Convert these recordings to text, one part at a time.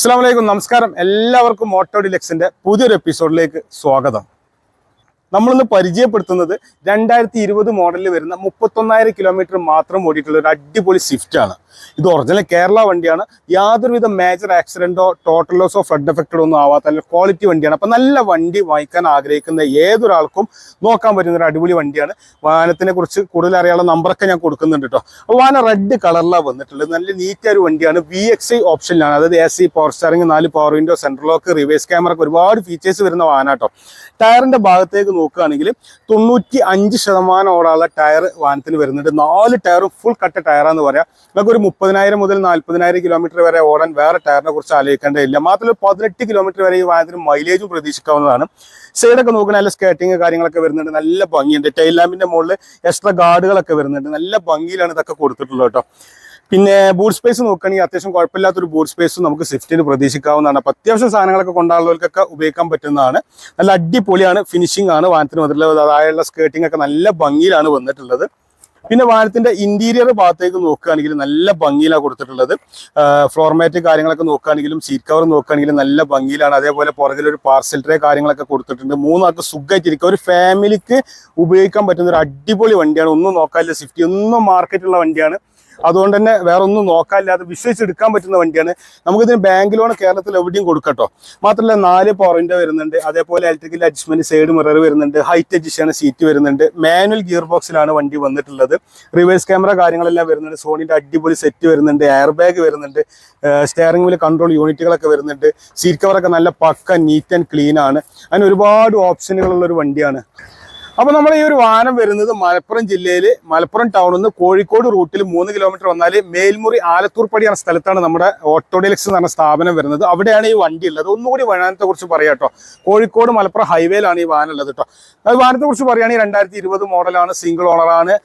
അസ്സാം വലൈക്കും നമസ്കാരം. എല്ലാവർക്കും ഓട്ടോ ഡിലക്സിന്റെ പുതിയൊരു എപ്പിസോഡിലേക്ക് സ്വാഗതം. നമ്മളിന്ന് പരിചയപ്പെടുത്തുന്നത് രണ്ടായിരത്തി ഇരുപത് മോഡലിൽ വരുന്ന മുപ്പത്തൊന്നായിരം കിലോമീറ്റർ മാത്രം ഓടിയിട്ടുള്ള ഒരു അടിപൊളി സ്വിഫ്റ്റ് ആണ്. ഇത് ഒറിജിനൽ കേരള വണ്ടിയാണ്. യാതൊരുവിധ മേജർ ആക്സിഡന്റോ ടോട്ടൽ ലോസോ ഫ്ലഡ് എഫക്റ്റഡോ ഒന്നും ആവാത്ത നല്ല ക്വാളിറ്റി വണ്ടിയാണ്. അപ്പം നല്ല വണ്ടി വാങ്ങിക്കാൻ ആഗ്രഹിക്കുന്ന ഏതൊരാൾക്കും നോക്കാൻ പറ്റുന്ന ഒരു അടിപൊളി വണ്ടിയാണ്. വാഹനത്തിനെ കുറിച്ച് കൂടുതൽ അറിയാനുള്ള നമ്പറൊക്കെ ഞാൻ കൊടുക്കുന്നുണ്ട് കേട്ടോ അപ്പോൾ വാഹനം റെഡ് കളറിലാണ് വന്നിട്ടുള്ളത്. നല്ല നീറ്റ് ഒരു വണ്ടിയാണ്. വി എക്സ് ഐ ഓപ്ഷനിലാണ് അതായത് എ സി പവർ സ്റ്റാറിംഗ് നാല് power window central lock reverse camera ഒരുപാട് ഫീച്ചേഴ്സ് വരുന്ന വാഹനം കേട്ടോ ടയറിന്റെ ഭാഗത്തേക്ക് നോക്കുകയാണെങ്കിൽ തൊണ്ണൂറ്റി അഞ്ച് ശതമാനോളമുള്ള ടയർ വാഹനത്തിന് വരുന്നുണ്ട്. നാല് ടയറും ഫുൾ കട്ട ടയറാന്ന് പറയാം. നമുക്ക് ഒരു മുപ്പതിനായിരം മുതൽ നാൽപ്പതിനായിരം കിലോമീറ്റർ വരെ ഓടാൻ വേറെ ടയറിനെ കുറിച്ച് ആലോചിക്കേണ്ടതില്ല. മാത്രമല്ല പതിനെട്ട് കിലോമീറ്റർ വരെ ഈ വാഹനത്തിന് മൈലേജും പ്രതീക്ഷിക്കാവുന്നതാണ്. സൈഡൊക്കെ നോക്കണ നല്ല സ്കേറ്റിങ് കാര്യങ്ങളൊക്കെ വരുന്നുണ്ട്. നല്ല ഭംഗിയുണ്ട്. ടൈൽ ലാമ്പിന്റെ മുകളിൽ എക്സ്ട്രാ ഗാർഡുകളൊക്കെ വരുന്നുണ്ട്. നല്ല ഭംഗിയിലാണ് ഇതൊക്കെ കൊടുത്തിട്ടുള്ളത് കേട്ടോ. പിന്നെ ബോർഡ് സ്പേസ് നോക്കുകയാണെങ്കിൽ അത്യാവശ്യം കുഴപ്പമില്ലാത്തൊരു ബോർഡ് സ്പേസ് നമുക്ക് സ്വിഫ്റ്റിന് പ്രതീക്ഷിക്കാവുന്നതാണ്. അപ്പം അത്യാവശ്യം സാധനങ്ങളൊക്കെ കൊണ്ടാളുകൾക്കൊക്കെ ഉപയോഗിക്കാൻ പറ്റുന്നതാണ്. നല്ല അടിപൊളിയാണ് ഫിനിഷിംഗ് ആണ് വാനത്തിന് വന്നിട്ടുള്ളത് അതായുള്ള സ്കേട്ടിംഗ് ഒക്കെ നല്ല ഭംഗിയിലാണ് വന്നിട്ടുള്ളത്. പിന്നെ വാഹനത്തിന്റെ ഇന്റീരിയർ ഭാഗത്തേക്ക് നോക്കുകയാണെങ്കിൽ നല്ല ഭംഗിയിലാണ് കൊടുത്തിട്ടുള്ളത്. ഫ്ലോർമാറ്റ് കാര്യങ്ങളൊക്കെ നോക്കുകയാണെങ്കിലും സീറ്റ് കവർ നോക്കുകയാണെങ്കിലും നല്ല ഭംഗിയിലാണ്. അതേപോലെ പുറകിൽ ഒരു പാർസൽ ട്രേ കാര്യങ്ങളൊക്കെ കൊടുത്തിട്ടുണ്ട്. മൂന്നാൾക്ക് സുഖമായിട്ടിരിക്കുക. ഒരു ഫാമിലിക്ക് ഉപയോഗിക്കാൻ പറ്റുന്ന ഒരു അടിപൊളി വണ്ടിയാണ്. ഒന്നും നോക്കാനില്ല. സ്വിഫ്റ്റ് ഒന്നും മാർക്കറ്റുള്ള വണ്ടിയാണ്. അതുകൊണ്ട് തന്നെ വേറെ ഒന്നും നോക്കാനില്ലാതെ വിശ്വസിച്ചെടുക്കാൻ പറ്റുന്ന വണ്ടിയാണ്. നമുക്കിതിന് ബാങ്ക് ലോൺ കേരളത്തിൽ എവിടെയും കൊടുക്കട്ടോ മാത്രമല്ല നാല് പോറിന്റെ വരുന്നുണ്ട്. അതേപോലെ ഇലക്ട്രിക്കൽ അഡ്ജസ്റ്റ്മെന്റ് സൈഡ് മിറർ വരുന്നുണ്ട്. ഹൈറ്റ് അഡ്ജസ്റ്റ് സീറ്റ് വരുന്നുണ്ട്. മാനുവൽ ഗിയർ ബോക്സിലാണ് വണ്ടി വന്നിട്ടുള്ളത്. റിവേഴ്സ് ക്യാമറ കാര്യങ്ങളെല്ലാം വരുന്നുണ്ട്. സോണിന്റെ അടിപൊളി സെറ്റ് വരുന്നുണ്ട്. എയർ ബാഗ് വരുന്നുണ്ട് സ്റ്റിയറിംഗ് വീൽ കൺട്രോൾ യൂണിറ്റുകളൊക്കെ വരുന്നുണ്ട്. സീറ്റ് കവറൊക്കെ നല്ല പക്ക നീറ്റ് ആൻഡ് ക്ലീൻ ആണ്. അതിന് ഒരുപാട് ഓപ്ഷനുകളുള്ള ഒരു വണ്ടിയാണ്. അപ്പൊ നമ്മൾ ഈ ഒരു വാഹനം വരുന്നത് മലപ്പുറം ജില്ലയിൽ മലപ്പുറം ടൗണിൽ നിന്ന് കോഴിക്കോട് റൂട്ടിൽ മൂന്ന് കിലോമീറ്റർ വന്നാൽ മേൽമുറി ആലത്തൂർപ്പടി എന്ന സ്ഥലത്താണ് നമ്മുടെ ഓട്ടോഡിലക്സ് എന്ന് പറഞ്ഞ സ്ഥാപനം വരുന്നത്. അവിടെയാണ് ഈ വണ്ടി ഉള്ളത്. ഒന്നുകൂടി വാഹനത്തെ കുറിച്ച് പറയാം കേട്ടോ കോഴിക്കോട് മലപ്പുറം ഹൈവേയിലാണ് ഈ വാഹനം ഉള്ളത് കേട്ടോ അത് വാഹനത്തെ കുറിച്ച് പറയുകയാണെങ്കിൽ രണ്ടായിരത്തി ഇരുപത് മോഡലാണ് സിംഗിൾ ഓണറാണ്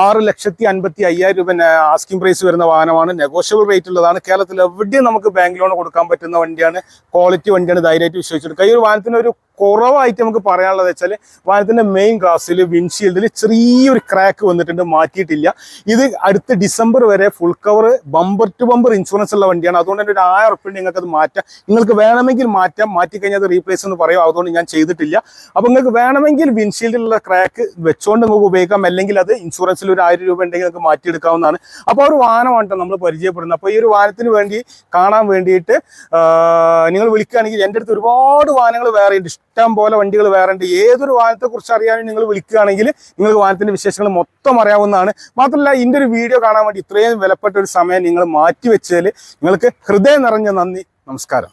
ആറ് ലക്ഷത്തി അൻപത്തി അയ്യായിരം രൂപ ആസ്കിംഗ് പ്രൈസ് വരുന്ന വാഹനമാണ്. നെഗോഷ്യബിൾ റേറ്റ് ഉള്ളതാണ്. കേരളത്തിൽ എവിടെയും നമുക്ക് ബാങ്ക് ലോൺ കൊടുക്കാൻ പറ്റുന്ന വണ്ടിയാണ്. ക്വാളിറ്റി വണ്ടിയാണ് ധൈര്യമായിട്ട് വിശ്വസിച്ചെടുക്കുക. ഈ ഒരു വാഹനത്തിന് ഒരു കുറവായിട്ട് നമുക്ക് പറയാനുള്ളത് വെച്ചാൽ വാഹനത്തിന്റെ മെയിൻ ഗ്ലാസ്സിൽ വിൻഷീൽഡിൽ ചെറിയൊരു ക്രാക്ക് വന്നിട്ടുണ്ട് മാറ്റിയിട്ടില്ല. ഇത് അടുത്ത ഡിസംബർ വരെ full cover bumper to bumper insurance ഉള്ള വണ്ടിയാണ്. അതുകൊണ്ട് തന്നെ ഒരു ആയിരം ഉറുപ്പിക നിങ്ങൾക്ക് അത് മാറ്റാം. നിങ്ങൾക്ക് വേണമെങ്കിൽ മാറ്റാം. മാറ്റി കഴിഞ്ഞാൽ അത് റീപ്ലേസ് എന്ന് പറയും. അതുകൊണ്ട് ഞാൻ ചെയ്തിട്ടില്ല. അപ്പോൾ നിങ്ങൾക്ക് വേണമെങ്കിൽ വിൻഷീൽഡിലുള്ള ക്രാക്ക് വെച്ചുകൊണ്ട് നിങ്ങൾക്ക് ഉപയോഗിക്കാം. അല്ലെങ്കിൽ അത് ഇൻഷുറൻസിൽ ഒരു ആയിരം രൂപ ഉണ്ടെങ്കിൽ നിങ്ങൾക്ക് മാറ്റിയെടുക്കാവുന്നതാണ്. അപ്പോൾ ഒരു വാഹനമാണ് നമ്മൾ പരിചയപ്പെടുന്നത്. അപ്പോൾ ഈ ഒരു വാഹനത്തിന് വേണ്ടി കാണാൻ വേണ്ടിയിട്ട് നിങ്ങൾ വിളിക്കുകയാണെങ്കിൽ എന്റെ അടുത്ത് ഒരുപാട് വാഹനങ്ങൾ വേറെ ഉണ്ട് ഇഷ്ടം പോലെ വണ്ടികൾ വേറെ ഉണ്ട്. ഏതൊരു വാഹനത്തെ കുറിച്ച് അറിയാനും നിങ്ങൾ വിളിക്കുകയാണെങ്കിൽ നിങ്ങൾക്ക് വാഹനത്തിന്റെ വിശേഷങ്ങൾ മൊത്തം അറിയാവുന്നതാണ്. മാത്രമല്ല ഇതിന്റെ ഒരു വീഡിയോ കാണാൻ വേണ്ടി ഇത്രയും വിലപ്പെട്ട ഒരു സമയം നിങ്ങൾ മാറ്റി വെച്ചതിൽ നിങ്ങൾക്ക് ഹൃദയം നിറഞ്ഞ നന്ദി. നമസ്കാരം.